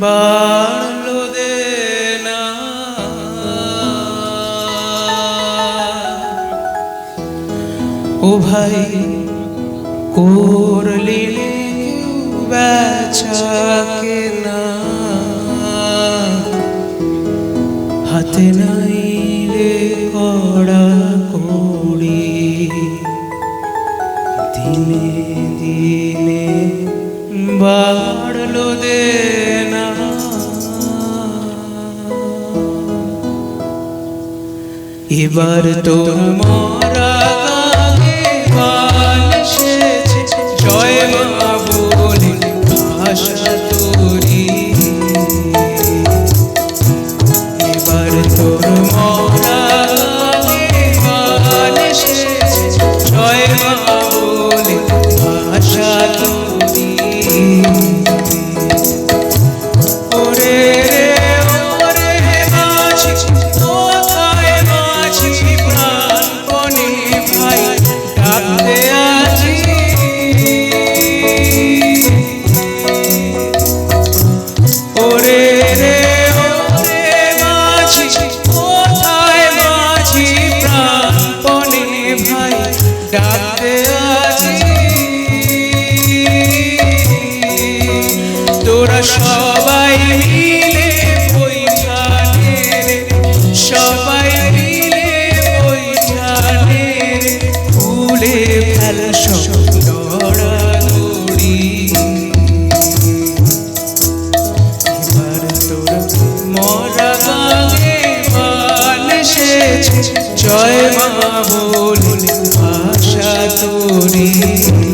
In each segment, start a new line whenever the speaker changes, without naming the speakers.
বাড়লো দে না। ও ভাই করলি বেচাকে না। হাতে নাই রে কড়া বাড়লো দেনা এবার তোর ডাকতে আজি তোরা সব জয় মা বলি ভাষা তোরে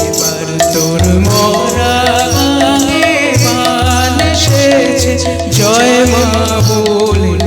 এবার তোর মরা বান সেছে জয় মা বলে